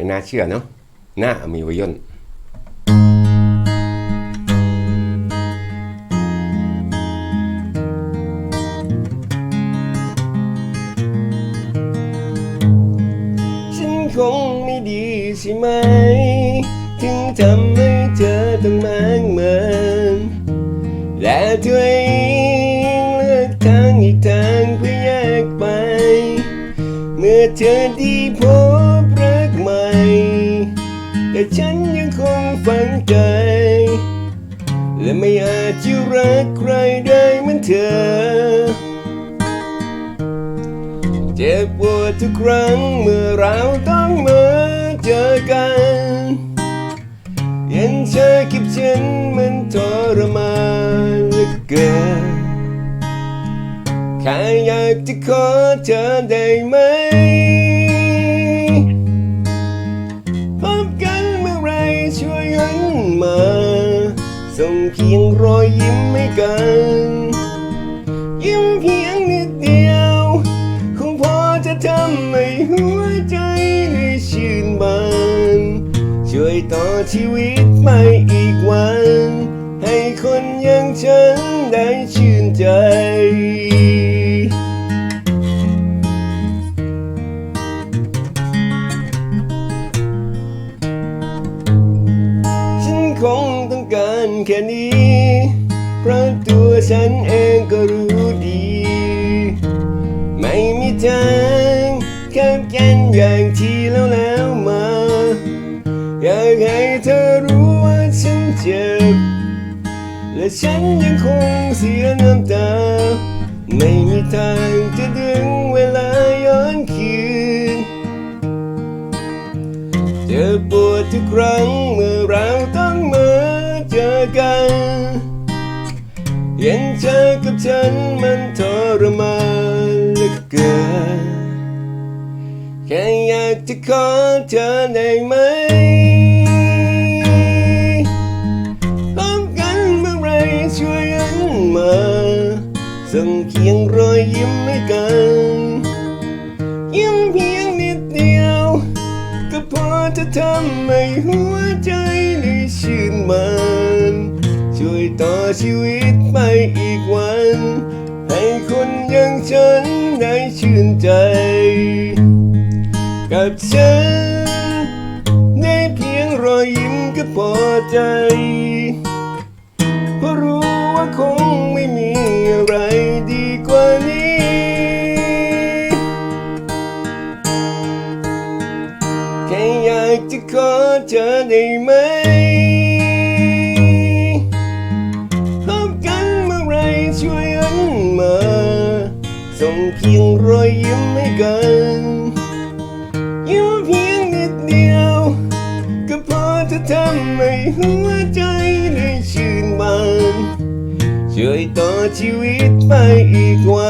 ไม่น่าเชื่อเนาะหน้ามีวายนฉันคงไม่ดีใช่ไหม ถึงทำให้เธอต้องมางเมินและเธอเองเลือกทางอีกทางเพื่อแยกไป เมื่อเธอด้พบรักใหม่ แต่ฉันยังคงฝังใจ และไม่อาจจะรักใครได้เหมือนเธอ เจ็บปวดทุกครั้งเมื่อเราต้องมาเจอกันเห็นเธอกับฉันมันทรมานเหลือเกินแค่อยากจะขอเธอได้ไหม เพียงรอยยิ้มให้กันยิ้มเพียงนิดเดียว คงพอจะทำให้หัวใจได้ชื่นบานช่วยต่อชีวิตไปอีกวัน ให้คนอย่างฉันได้ชื่นใจคงต้อง การแค่นี้เพราะตัวฉันเองก็รู้ดี ไม่มีทางขับกันอย่างที่แล้วแล้วมา อยากให้เธอรู้ว่าฉันเจ็บ และฉันยังคงเสียน้ำตา ไม่มีทางจะดึงเวลาย้อนคืน เจ็บปวดทุกครั้งเมื่อ ฉันมันทรมานเหลือเกินแค่อยากจะขอเธอได้ไหมพบกันเมื่อไรช่วยหันมาส่งเพียงรอยยิ้มให้กันยิ้มเพียงนิดเดียว ก็พอจะทำให้หัวใจได้ชื่นบานช่วยต่อชีวิตไปอีกวัน ให้คนอย่างฉันได้ชื่นใจ กับฉันได้เพียงรอยยิ้มก็พอใจ เพราะรู้ว่าคงไม่มีอะไรดีกว่านี้ แค่อยากจะขอเธอได้ไหม ส่งเพียงรอยยิ้มให้กัน ยิ้มเพียงนิดเดียว ก็พอจะทำให้หัวใจได้ชื่นบานช่วยต่อชีวิตไปอีกวัน